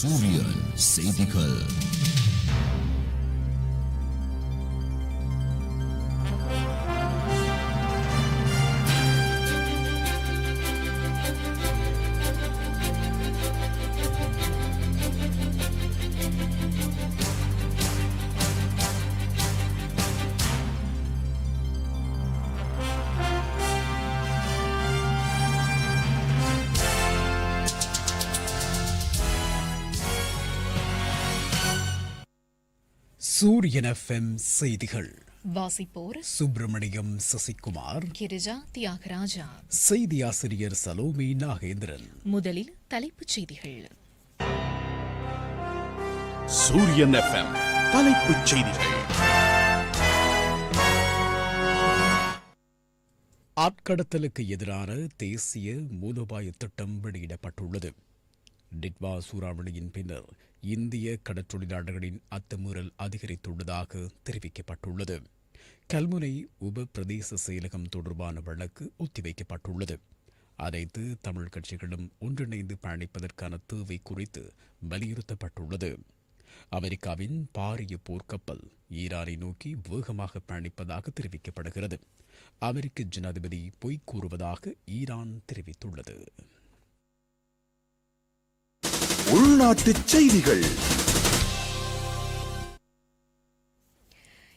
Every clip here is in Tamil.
சூரியன் செய்திகள் சூரியன் எஃப்எம் செய்திகள். வாசிப்போர் சுப்பிரமணியம் சசிகுமார். கிரிஜா தியாகராஜா. செய்தி ஆசிரியர் சலோமி நாகேந்திரன். முதலில் தலைப்புச் செய்திகள். சூரியன் எஃப்எம் தலைப்புச் செய்திகள். ஆட்கடத்தலுக்கு எதிரான தேசிய மூலோபாய திட்டம் வெளியிடப்பட்டுள்ளது. டிட்வா சூறாவளியின் பின்னர் இந்திய கடற்றொழிலாளர்களின் அத்துமீறல் அதிகரித்துள்ளதாக தெரிவிக்கப்பட்டுள்ளது. கல்முனை உப பிரதேச செயலகம் தொடர்பான வழக்கு ஒத்திவைக்கப்பட்டுள்ளது. அனைத்து தமிழ் கட்சிகளும் ஒன்றிணைந்து பயணிப்பதற்கான தேவை குறித்து வலியுறுத்தப்பட்டுள்ளது. அமெரிக்காவின் பாரிய போர்க்கப்பல் ஈரானை நோக்கி வேகமாக பயணிப்பதாக தெரிவிக்கப்படுகிறது. அமெரிக்க ஜனாதிபதி பொய் கூறுவதாக ஈரான் தெரிவித்துள்ளது. உள்நாட்டு செய்திகள்.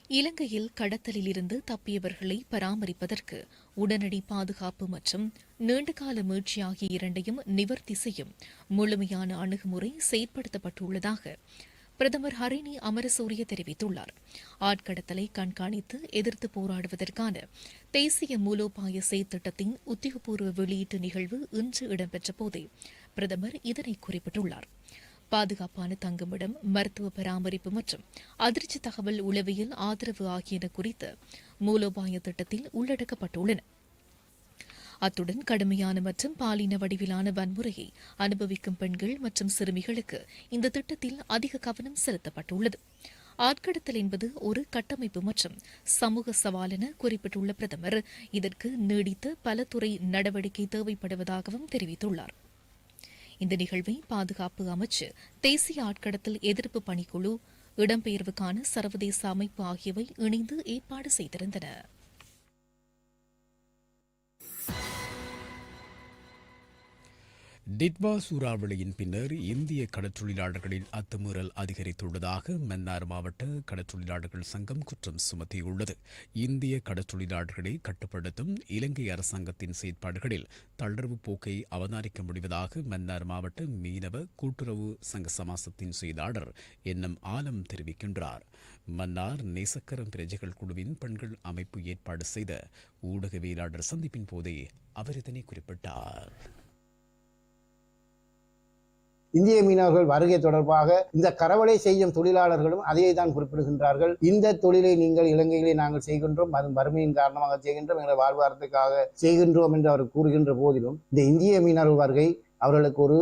இலங்கையில் கடத்தலில் இருந்து தப்பியவர்களை பராமரிப்பதற்கு உடனடி பாதுகாப்பு மற்றும் நீண்டகால மீட்சி ஆகிய இரண்டையும் நிவர்த்தி செய்யும் முழுமையான அணுகுமுறை செயற்படுத்தப்பட்டுள்ளதாக பிரதமர் ஹரிணி அமரசூரிய தெரிவித்துள்ளார். ஆட்கடத்தலை கண்காணித்து எதிர்த்து போராடுவதற்கான தேசிய மூலோபாய செயற்திட்டத்தின் உத்தியோகபூர்வ வெளியீட்டு நிகழ்வு இன்று இடம்பெற்ற போதே பிரதமர் இதனை குறிப்பிட்டுள்ளார். பாதுகாப்பான தங்குமிடம் மருத்துவ பராமரிப்பு மற்றும் அதிர்ச்சி தகவல் உளவியல் ஆதரவு ஆகியன குறித்து மூலோபாய திட்டத்தில் உள்ளடக்கப்பட்டுள்ளன. அத்துடன் கடுமையான மற்றும் பாலின வடிவிலான வன்முறையை அனுபவிக்கும் பெண்கள் மற்றும் சிறுமிகளுக்கு இந்த திட்டத்தில் அதிக கவனம் செலுத்தப்பட்டுள்ளது. ஆட்கடத்தல் என்பது ஒரு கட்டமைப்பு மற்றும் சமூக சவால் என குறிப்பிட்டுள்ள பிரதமர் இதற்கு நீடித்த பல துறை நடவடிக்கை தேவைப்படுவதாகவும் தெரிவித்துள்ளார். இந்த நிகழ்வை பாதுகாப்பு அமைச்சு தேசிய ஆட்கடத்தல் எதிர்ப்பு பணிக்குழு இடம்பெயர்வுக்கான சர்வதேச அமைப்பு ஆகியவை இணைந்து ஏற்பாடு செய்திருந்தன. டிட்வா சூறாவளியின் பின்னர் இந்திய கடற்றொழிலாளர்களின் அத்துமீறல் அதிகரித்துள்ளதாக மன்னார் மாவட்ட கடற்றொழிலாளர்கள் சங்கம் குற்றம் சுமத்தியுள்ளது. இந்திய கடற்றொழிலாளர்களை கட்டுப்படுத்தும் இலங்கை அரசாங்கத்தின் செயற்பாடுகளில் தளர்வு போக்கை அவதானிக்க முடிவதாக மன்னார் மாவட்ட மீனவ கூட்டுறவு சங்க சமாசத்தின் செயலாளர் என்னும் ஆலம் தெரிவிக்கின்றார். மன்னார் நேசக்கரம் பிரஜைகள் குழுவின் பெண்கள் அமைப்பு ஏற்பாடு செய்த ஊடகவியலாளர் சந்திப்பின் போதே அவர் இதனை குறிப்பிட்டார். இந்திய மீனவர்கள் வருகை தொடர்பாக இந்த கரவலை செய்யும் தொழிலாளர்களும் அதையே தான் குறிப்பிடுகின்றார்கள். இந்த தொழிலை நீங்கள் இலங்கையிலே நாங்கள் செய்கின்றோம் அது வறுமையின் காரணமாக செய்கின்றோம் எங்களை வாழ்வாரத்துக்காக செய்கின்றோம் என்று அவர் கூறுகின்ற போதிலும் இந்த இந்திய மீனவர்கள் வருகை அவர்களுக்கு ஒரு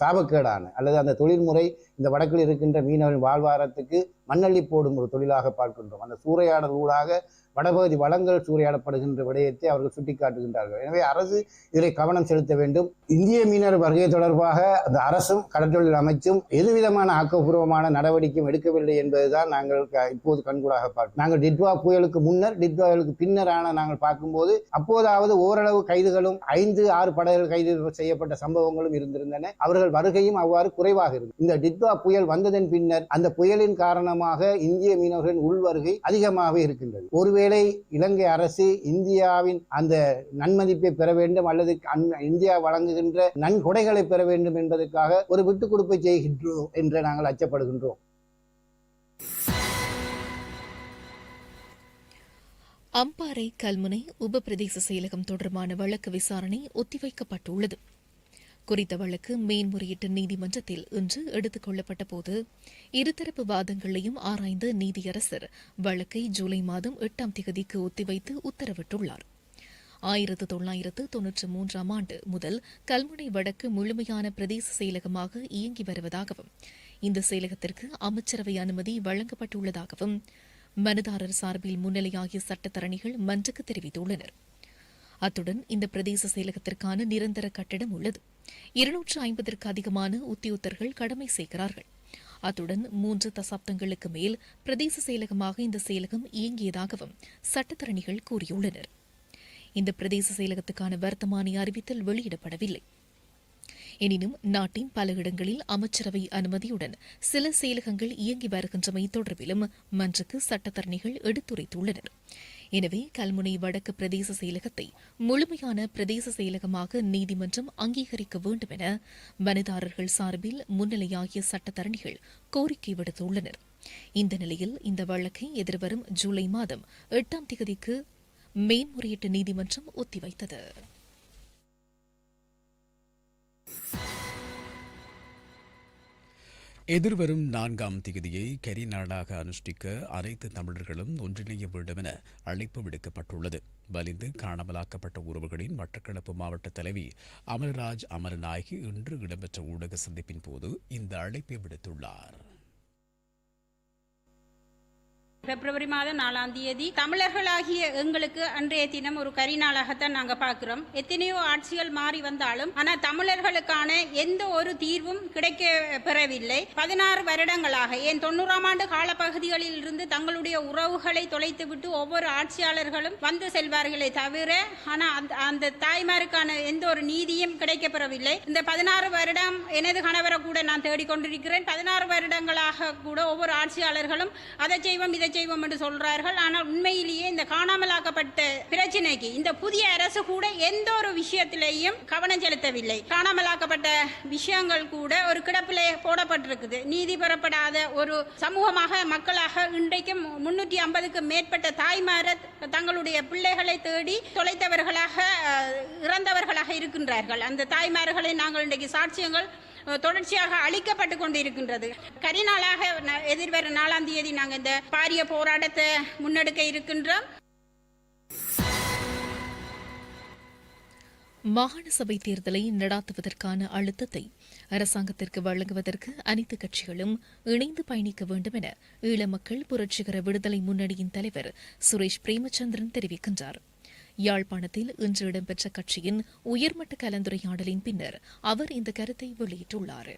சாபக்கேடான அல்லது அந்த தொழில்முறை இந்த வடக்கில் இருக்கின்ற மீனவரின் வாழ்வாரத்துக்கு மண்ணள்ளி போடும் ஒரு தொழிலாக பார்க்கின்றோம். அந்த சூறையாடல் ஊடாக வடபகுதி வளங்கள் சூறையாடப்படுகின்ற விடயத்தை அவர்கள் சுட்டிக்காட்டுகின்றார்கள். எனவே அரசு இதில் கவனம் செலுத்த வேண்டும். இந்திய மீனவர் வருகை தொடர்பாக அந்த அரசும் கடற்றொழில் அமைச்சும் எதுவிதமான ஆக்கப்பூர்வமான நடவடிக்கையும் எடுக்கவில்லை என்பதுதான் நாங்கள் இப்போது கண்கூடாக பார்க்கிறோம் நாங்கள் டிட்வா புயலுக்கு முன்னர் டிட்வா புயலுக்கு பின்னரான நாங்கள் பார்க்கும்போது அப்போதாவது ஓரளவு கைதுகளும் ஐந்து ஆறு படகுகள் கைது செய்யப்பட்ட சம்பவங்களும் இருந்திருந்தன. அவர்கள் வருகையும் அவ்வாறு குறைவாக இருந்தது. இந்த டிட்வா புயல் வந்ததன் பின்னர் அந்த புயலின் காரணமாக இந்திய மீனவர்களின் உள்வருகை அதிகமாக இருக்கின்றது. ஒருவேளை ஒருவேளை இலங்கை அரசு இந்தியாவின் அந்த நன்மதிப்பை பெற வேண்டும் அல்லது இந்தியா வழங்குகின்ற நன்கொடைகளை பெற வேண்டும் என்பதற்காக ஒரு விட்டுக் கொடுப்பை செய்கின்றோம் என்று நாங்கள் அச்சப்படுகின்றோம். அம்பாறை கல்முனை உப பிரதேச செயலகம் தொடர்பான வழக்கு விசாரணை ஒத்திவைக்கப்பட்டுள்ளது. குறித்த வழக்கு மேன்முறையீட்டு நீதிமன்றத்தில் இன்று எடுத்துக் கொள்ளப்பட்ட போது இருதரப்பு வாதங்களையும் ஆராய்ந்த நீதியரசர் வழக்கை ஜூலை மாதம் எட்டாம் திகதிக்கு ஒத்திவைத்து உத்தரவிட்டுள்ளார். ஆயிரத்து தொள்ளாயிரத்து தொன்னூற்று மூன்றாம் ஆண்டு முதல் கல்முனை வடக்கு முழுமையான பிரதேச செயலகமாக இயங்கி வருவதாகவும் இந்த செயலகத்திற்கு அமைச்சரவை அனுமதி வழங்கப்பட்டுள்ளதாகவும் மனுதாரர் சார்பில் முன்னிலையாகிய சட்டத்தரணிகள் மன்றுக்கு தெரிவித்துள்ளனர். அத்துடன் இந்த பிரதேச செயலகத்திற்கான நிரந்தர கட்டிடம் உள்ளது. இருநூற்று ஐம்பதற்கு அதிகமான உத்தியோகத்தர்கள் கடமை செய்கிறார்கள் அத்துடன் மூன்று தசாப்தங்களுக்கு மேல் பிரதேச செயலகமாக இந்த செயலகம் இயங்கியதாகவும் சட்டத்தரணிகள் கூறியுள்ளனர். இந்த பிரதேச செயலகத்துக்கான வர்த்தமானி அறிவித்தல் வெளியிடப்படவில்லை. எனினும் நாட்டின் பல இடங்களில் அமைச்சரவை அனுமதியுடன் சில செயலகங்கள் இயங்கி வருகின்றமை தொடர்பிலும் மன்றுக்கு சட்டத்தரணிகள் எடுத்துரைத்துள்ளனர். எனவே கல்முனை வடக்கு பிரதேச செயலகத்தை முழுமையான பிரதேச செயலகமாக நீதிமன்றம் அங்கீகரிக்க வேண்டும் என மனுதாரர்கள் சார்பில் முன்னிலையாகிய சட்டத்தரணிகள் கோரிக்கை விடுத்துள்ளனர். இந்த நிலையில் இந்த வழக்கை எதிர்வரும் ஜூலை மாதம் எட்டாம் தேதிக்கு மேன்முறையீட்டு நீதிமன்றம் ஒத்திவைத்தது. எதிர்வரும் நான்காம் திகதியை கரி நாடாக அனுஷ்டிக்க அனைத்து தமிழர்களும் ஒன்றிணைய வேண்டும் என அழைப்பு விடுக்கப்பட்டுள்ளது. வலிந்து காணாமலாக்கப்பட்ட உறவுகளின் மட்டக்களப்பு மாவட்ட தலைவி அமர்ராஜ் அமரநாயகி இன்று இடம்பெற்ற ஊடக சந்திப்பின் போது இந்த அழைப்பை விடுத்துள்ளார். பிப்ரவரி மாதம் நாலாம் தேதி தமிழர்களாகிய எங்களுக்கு அன்றைய தினம் ஒரு கரிநாளாகத்தான் நாங்க பார்க்குறோம். எத்தனையோ ஆட்சிகள் மாறி வந்தாலும் ஆனா தமிழர்களுக்கான எந்த ஒரு தீர்வும் கிடைக்க பெறவில்லை. பதினாறு வருடங்களாக ஏன் தொண்ணூறாம் ஆண்டு காலப்பகுதிகளில் இருந்து தங்களுடைய உறவுகளை தொலைத்துவிட்டு ஒவ்வொரு ஆட்சியாளர்களும் வந்து செல்வார்களே தவிர ஆனா அந்த அந்த தாய்மாருக்கான எந்த ஒரு நீதியும் கிடைக்கப்பெறவில்லை இந்த பதினாறு வருடம் எனது கணவரை கூட நான் தேடிக்கொண்டிருக்கிறேன். பதினாறு வருடங்களாக கூட ஒவ்வொரு ஆட்சியாளர்களும் அதை செய்வோம் இதை செய்வோம் என்று சொல்றார்கள். ஆனால் உண்மையிலேயே இந்த காணாமலாக்கப்பட்ட பிரச்சனைக்கு இந்த புதிய அரசு கூட எந்த ஒரு விஷயத்திலையும் கவனம் செலுத்தவில்லை. காணாமலாக்கப்பட்ட விஷயங்கள் கூட ஒரு கிடப்பிலே போடப்பட்டிருக்குது. நீதி பெறப்படாத ஒரு சமூகமாக மக்களாக இன்றைக்கு முன்னூற்றி ஐம்பதுக்கு மேற்பட்ட தாய்மார தங்களுடைய பிள்ளைகளை தேடி தொலைத்தவர்களாக இறந்தவர்களாக இருக்கின்றார்கள். அந்த தாய்மார்களை நாங்கள் இன்றைக்கு சாட்சியங்கள் தொடர்ச்சியாக அளிக்கப்பட்டு கொண்டிருக்கின்றது. கரிநாளாக ந- எதிர்வரும் நாலாம் தேதி நாங்கள் இந்த பாரிய போராட்டத்தை முன்னெடுக்க இருக்கின்றோம். மாகாண சபை தேர்தலை நடாத்துவதற்கான அழுத்தத்தை அரசாங்கத்திற்கு வழங்குவதற்கு அனைத்து கட்சிகளும் இணைந்து பயணிக்க வேண்டும் என ஈழ மக்கள் புரட்சிகர விடுதலை முன்னணியின் தலைவர் சுரேஷ் பிரேமச்சந்திரன் தெரிவிக்கின்றாா் யாழ்ப்பாணத்தில் இன்று இடம்பெற்ற கட்சியின் உயர்மட்ட கலந்துரையாடலின் பின்னர் அவர் இந்த கருத்தை வெளியிட்டுள்ளார்.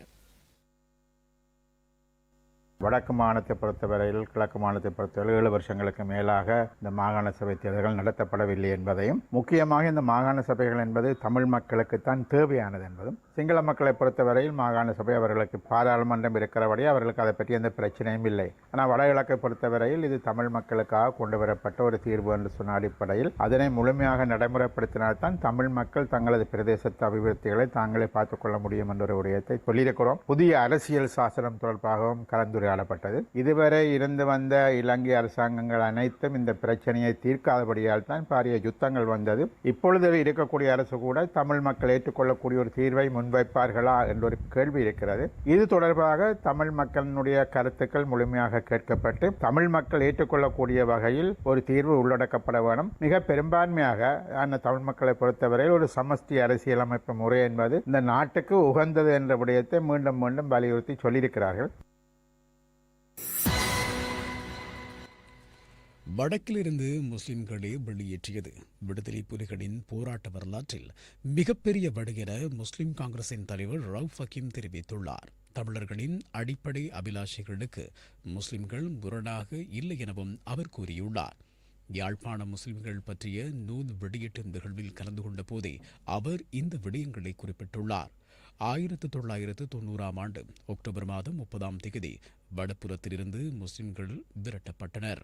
வடக்கு மாநிலத்தை பொறுத்தவரையில் கிழக்கு மாநிலத்தை பொறுத்தவரை ஏழு வருஷங்களுக்கு மேலாக இந்த மாகாண சபை தேர்தல்கள் நடத்தப்படவில்லை என்பதையும் முக்கியமாக இந்த மாகாண சபைகள் என்பது தமிழ் மக்களுக்குத்தான் தேவையானது என்பதும் சிங்கள மக்களை பொறுத்தவரையில் மாகாண சபை அவர்களுக்கு பாராளுமன்றம் இருக்கிறபடி அவர்களுக்கு அதை பற்றி எந்த பிரச்சனையும் இல்லை. ஆனால் வடகிழக்கை பொறுத்தவரையில் இது தமிழ் மக்களுக்காக கொண்டு வரப்பட்ட ஒரு தீர்வு என்று சொன்ன அடிப்படையில் அதனை முழுமையாக நடைமுறைப்படுத்தினால்தான் தமிழ் மக்கள் தங்களது பிரதேசத்து அபிவிருத்திகளை தாங்களே பார்த்துக்கொள்ள முடியும் என்ற ஒரு விடயத்தை சொல்லியிருக்கிறோம். புதிய அரசியல் சாசனம் தொடர்பாகவும் கலந்துரை கையாளப்பட்டது இதுவரை இருந்து வந்த இலங்கை அரசாங்கங்கள் அனைத்தும் இந்த பிரச்சனையை தீர்க்காதபடியால் தான் பாரிய யுத்தங்கள் வந்தது. இப்பொழுது இருக்கக்கூடிய அரசு கூட தமிழ் மக்கள் ஏற்றுக்கொள்ளக்கூடிய ஒரு தீர்வை முன்வைப்பார்களா என்ற ஒரு கேள்வி இருக்கிறது. இது தொடர்பாக தமிழ் மக்களினுடைய கருத்துக்கள் முழுமையாக கேட்கப்பட்டு தமிழ் மக்கள் ஏற்றுக்கொள்ளக்கூடிய வகையில் ஒரு தீர்வு உள்ளடக்கப்பட வேண்டும். மிக பெரும்பான்மையாக அந்த தமிழ் மக்களை பொறுத்தவரையில் ஒரு சமஷ்டி அரசியலமைப்பு முறை என்பது இந்த நாட்டுக்கு உகந்தது என்ற விடயத்தை மீண்டும் மீண்டும் வலியுறுத்தி சொல்லியிருக்கிறார்கள். வடக்கிலிருந்து முஸ்லிம்களே வெளியேற்றியது. விடுதலை புலிகளின் போராட்ட வரலாற்றில் மிகப்பெரிய வடு என முஸ்லிம் காங்கிரசின் தலைவர் ரவுஃப் ஹக்கீம் தெரிவித்துள்ளார். தமிழர்களின் அடிப்படை அபிலாஷைகளுக்கு முஸ்லிம்கள் முரணாக இல்லை எனவும் அவர் கூறியுள்ளார். யாழ்ப்பாண முஸ்லிம்கள் பற்றிய நூல் வெளியீட்டு நிகழ்வில் கலந்து கொண்ட போதே அவர் இந்த விடயங்களை குறிப்பிட்டுள்ளார். ஆயிரத்து தொள்ளாயிரத்து தொண்ணூறாம் ஆண்டு அக்டோபர் மாதம் முப்பதாம் தேதி வடப்புறத்திலிருந்து முஸ்லிம்கள் விரட்டப்பட்டனர்.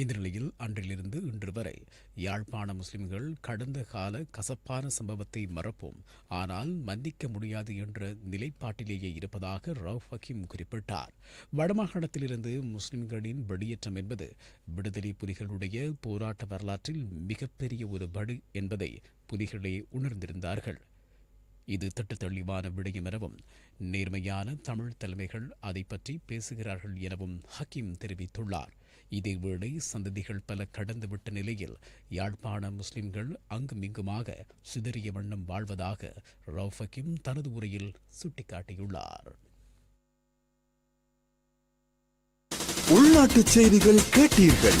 இந்த நிலையில் அன்றிலிருந்து இன்று வரை யாழ்ப்பாண முஸ்லிம்கள் கடந்த கால கசப்பான சம்பவத்தை மறப்போம். ஆனால் மன்னிக்க முடியாது என்ற நிலைப்பாட்டிலேயே இருப்பதாக ரவுஃப் ஹக்கீம் குறிப்பிட்டார். வடமாகாணத்திலிருந்து முஸ்லிம்களின் வெளியேற்றம் என்பது விடுதலை புலிகளுடைய போராட்ட வரலாற்றில் மிகப்பெரிய ஒரு படு என்பதை புலிகளே உணர்ந்திருந்தார்கள். இது திட்டத்தெளிவான விடயம் எனவும் நேர்மையான தமிழ் தலைமைகள் அதை பற்றி பேசுகிறார்கள் எனவும் ஹக்கீம் தெரிவித்துள்ளார். இதேவேளை சந்ததிகள் பல கடந்துவிட்ட நிலையில் யாழ்ப்பாண முஸ்லிம்கள் அங்குமிங்குமாக சிதறிய வண்ணம் வாழ்வதாக ரவுஃப் ஹக்கீம் தனது உரையில் சுட்டிக்காட்டியுள்ளார். உள்நாட்டு செய்திகள் கேட்டீர்கள்.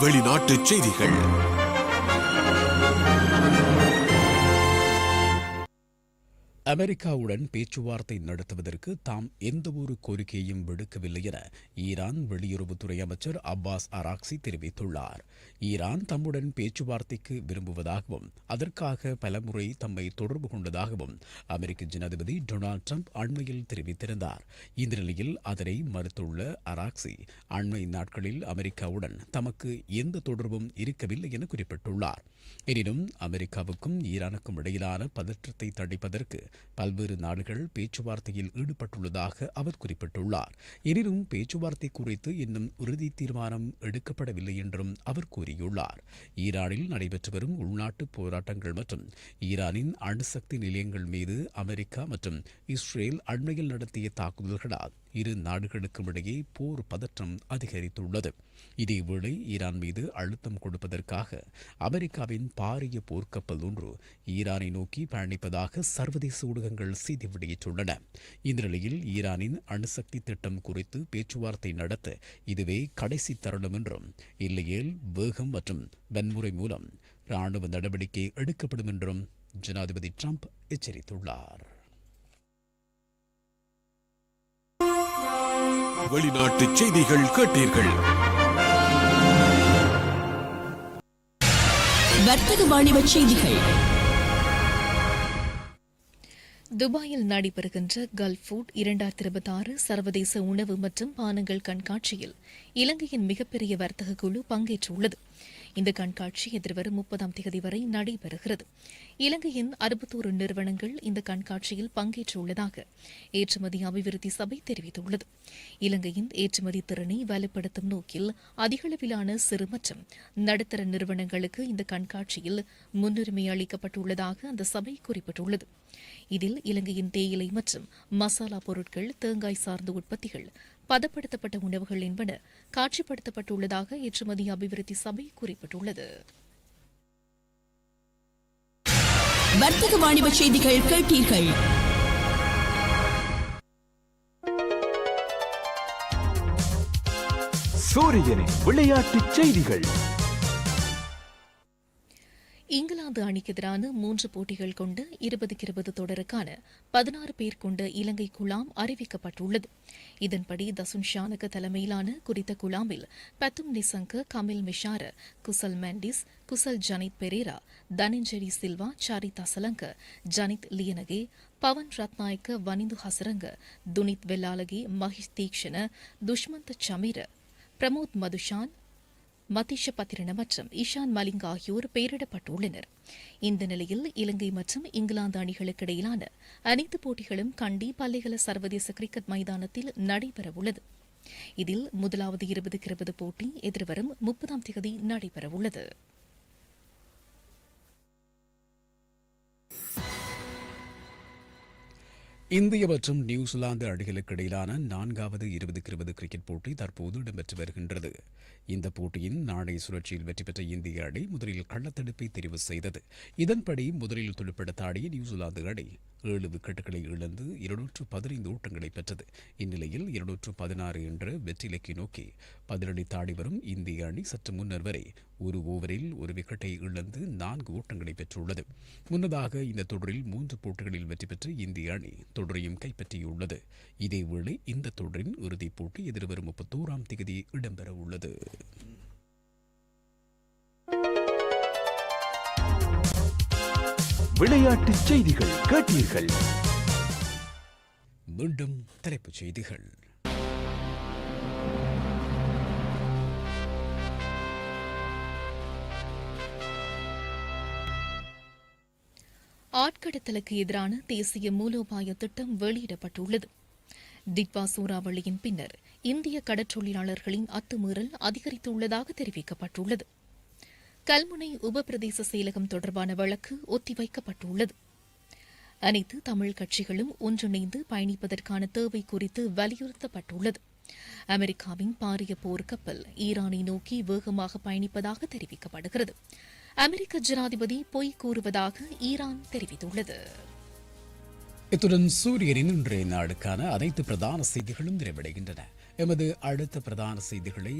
வெளிநாட்டு செய்திகள். அமெரிக்காவுடன் பேச்சுவார்த்தை நடத்துவதற்கு தாம் எந்தவொரு கோரிக்கையும் விடுக்கவில்லை என ஈரான் வெளியுறவுத்துறை அமைச்சர் அப்பாஸ் அராக்சி தெரிவித்துள்ளார். ஈரான் தம்முடன் பேச்சுவார்த்தைக்கு விரும்புவதாகவும் அதற்காக பலமுறை தம்மை தொடர்பு கொண்டதாகவும் அமெரிக்க ஜனாதிபதி டொனால்ட் ட்ரம்ப் அண்மையில் தெரிவித்திருந்தார். இந்த நிலையில் அதனை மறுத்துள்ள அராக்சி அண்மை நாட்களில் அமெரிக்காவுடன் தமக்கு எந்த தொடர்பும் இருக்கவில்லை என குறிப்பிட்டுள்ளார். எனினும் அமெரிக்காவுக்கும் ஈரானுக்கும் இடையிலான பதற்றத்தை தடைப்பதற்கு பல்வேறு நாடுகள் பேச்சுவார்த்தையில் ஈடுபட்டுள்ளதாக அவர் குறிப்பிட்டுள்ளார். எனினும் பேச்சுவார்த்தை குறித்து இன்னும் இறுதி தீர்மானம் எடுக்கப்படவில்லை என்றும் அவர் கூறியுள்ளார். ஈரானில் நடைபெற்று வரும் உள்நாட்டு போராட்டங்கள் மற்றும் ஈரானின் அணுசக்தி நிலையங்கள் மீது அமெரிக்கா மற்றும் இஸ்ரேல் அண்மையில் நடத்திய தாக்குதல்களால் இரு நாடுகளுக்கும் இடையே போர் பதற்றம் அதிகரித்துள்ளது. இதேவேளை ஈரான் மீது அழுத்தம் கொடுப்பதற்காக அமெரிக்காவின் பாரிய போர்க்கப்பல் ஒன்று ஈரானை நோக்கி பயணிப்பதாக சர்வதேச ஊடகங்கள் செய்தி வெளியிட்டுள்ளன. இந்த நிலையில் ஈரானின் அணுசக்தி திட்டம் குறித்து பேச்சுவார்த்தை நடத்த இதுவே கடைசி தருணம் என்றும் இல்லையேல் வேகம் மற்றும் வன்முறை மூலம் ராணுவ நடவடிக்கை எடுக்கப்படும் என்றும் ஜனாதிபதி ட்ரம்ப் எச்சரித்துள்ளார். வெளிநாட்டு செய்திகள் கேட்டீர்கள். வர்த்தக வாணிப செய்திகள். துபாயில் நடைபெறுகின்ற கல்ஃப் ஃபுட் இரண்டாயிரத்தி இருபத்தி ஆறு சர்வதேச உணவு மற்றும் பானங்கள் கண்காட்சியில் இலங்கையின் மிகப்பெரிய வர்த்தக குழு பங்கேற்றுள்ளது. இந்த கண்காட்சி எதிர்வரும் முப்பதாம் தேதி வரை நடைபெறுகிறது. இலங்கையின் அறுபத்தோரு நிறுவனங்கள் இந்த கண்காட்சியில் பங்கேற்றுள்ளதாக ஏற்றுமதி அபிவிருத்தி சபை தெரிவித்துள்ளது. இலங்கையின் ஏற்றுமதி திறனை வலுப்படுத்தும் நோக்கில் அதிகளவிலான சிறு மற்றும் நடுத்தர நிறுவனங்களுக்கு இந்த கண்காட்சியில் முன்னுரிமை அளிக்கப்பட்டுள்ளதாக அந்த சபை குறிப்பிட்டுள்ளது. இதில் இலங்கையின் தேயிலை மற்றும் மசாலா பொருட்கள் தேங்காய் சார்ந்த உற்பத்திகள் பதப்படுத்தப்பட்ட உணவுகள் என்பன காட்சிப்படுத்தப்பட்டுள்ளதாக ஏற்றுமதி அபிவிருத்தி சபை குறிப்பிட்டுள்ளது. வர்த்தக வாணிப செய்திகள் கேட்டீர்கள். சூரியனின் விளையாட்டுச் செய்திகள். இங்கிலாந்து அணிக்கு எதிரான மூன்று போட்டிகள் கொண்ட இருபதுக்கு இருபது தொடருக்கான பதினாறு பேர் கொண்ட இலங்கை குழாம் அறிவிக்கப்பட்டுள்ளது. இதன்படி தசுன் ஷானக தலைமையிலான குறித்த குழாமில் பத்தும் நிசங்க கமில் மிஷார குசல் மெண்டிஸ் குசல் ஜனித் பெரேரா தனஞ்சரி சில்வா சாரிதா சலங்க ஜனித் லியனகே பவன் ரத்நாயக்க வனிந்து ஹசரங்க துனித் வெல்லாலகி மஹிஷ் தீக்ஷண துஷ்மந்த் சமீர பிரமோத் மதுஷான் மதிஷ பத்திரன மற்றும் இஷான் மலிங் ஆகியோர் பெயரிடப்பட்டுள்ளனர். இந்த நிலையில் இலங்கை மற்றும் இங்கிலாந்து அணிகளுக்கு இடையிலான அனைத்து போட்டிகளும் கண்டி பல்லிகல சர்வதேச கிரிக்கெட் மைதானத்தில் நடைபெறவுள்ளது. இதில் முதலாவது இருபதுக்கு இருபது போட்டி எதிர்வரும் முப்பதாம் தேதி நடைபெறவுள்ளது. இந்திய மற்றும் நியூசிலாந்து அணிகளுக்கு இடையிலான நான்காவது இருபதுக்கு இருபது கிரிக்கெட் போட்டி தற்போது இடம்பெற்று வருகின்றது. இந்த போட்டியின் நாணய சுழற்சியில் வெற்றி பெற்ற இந்திய அணி முதலில் கள்ளத்தடுப்பை தெரிவு செய்தது. இதன்படி முதலில் துடுப்பெடுத்த ஆடிய நியூசிலாந்து அணி ஏழு விக்கெட்டுகளை இழந்து இருநூற்று பதினைந்து ஓட்டங்களை பெற்றது. இந்நிலையில் இருநூற்று பதினாறு என்ற வெற்றிலைக்கு நோக்கி பதிலடி தாடி வரும் இந்திய அணி சற்று முன்னர் வரை ஒரு ஓவரில் ஒரு விக்கெட்டை இழந்து நான்கு ஓட்டங்களை பெற்றுள்ளது. முன்னதாக இந்த தொடரில் மூன்று போட்டிகளில் வெற்றி பெற்று இந்திய அணி தொடரையும் கைப்பற்றியுள்ளது. இதேவேளை இந்த தொடரின் இறுதிப் போட்டி எதிர்வரும் முப்பத்தோராம் தேதி இடம்பெற உள்ளது விளையாட்டுச் செய்திகள் கேட்டீர்கள். மீண்டும் தலைப்புச் செய்திகள். ஆட்கடத்தலுக்கு எதிரான தேசிய மூலோபாய திட்டம் வெளியிடப்பட்டுள்ளது. திட்வா சூறாவளியின் பின்னர் இந்திய கடற்றொழிலாளர்களின் அத்துமீறல் அதிகரித்துள்ளதாக தெரிவிக்கப்பட்டுள்ளது. கல்முனை உபபிரதேச செயலகம் தொடர்பான வழக்கு ஒத்திவைக்கப்பட்டுள்ளது. அனைத்து தமிழ் கட்சிகளும் ஒன்றிணைந்து பயணிப்பதற்கான தேவை குறித்து வலியுறுத்தப்பட்டுள்ளது. அமெரிக்காவின் பாரிய போர்க்கப்பல் ஈரானை நோக்கி வேகமாக பயணிப்பதாக தெரிவிக்கப்படுகிறது. அமெரிக்க ஜனாதிபதி பொய் கூறுவதாக ஈரான் தெரிவித்துள்ளது. இத்துடன் சூரியனின் இன்றைய நாடுக்கான அனைத்து பிரதான செய்திகளும் நிறைவடைகின்றன. எமது அடுத்த பிரதான செய்திகளை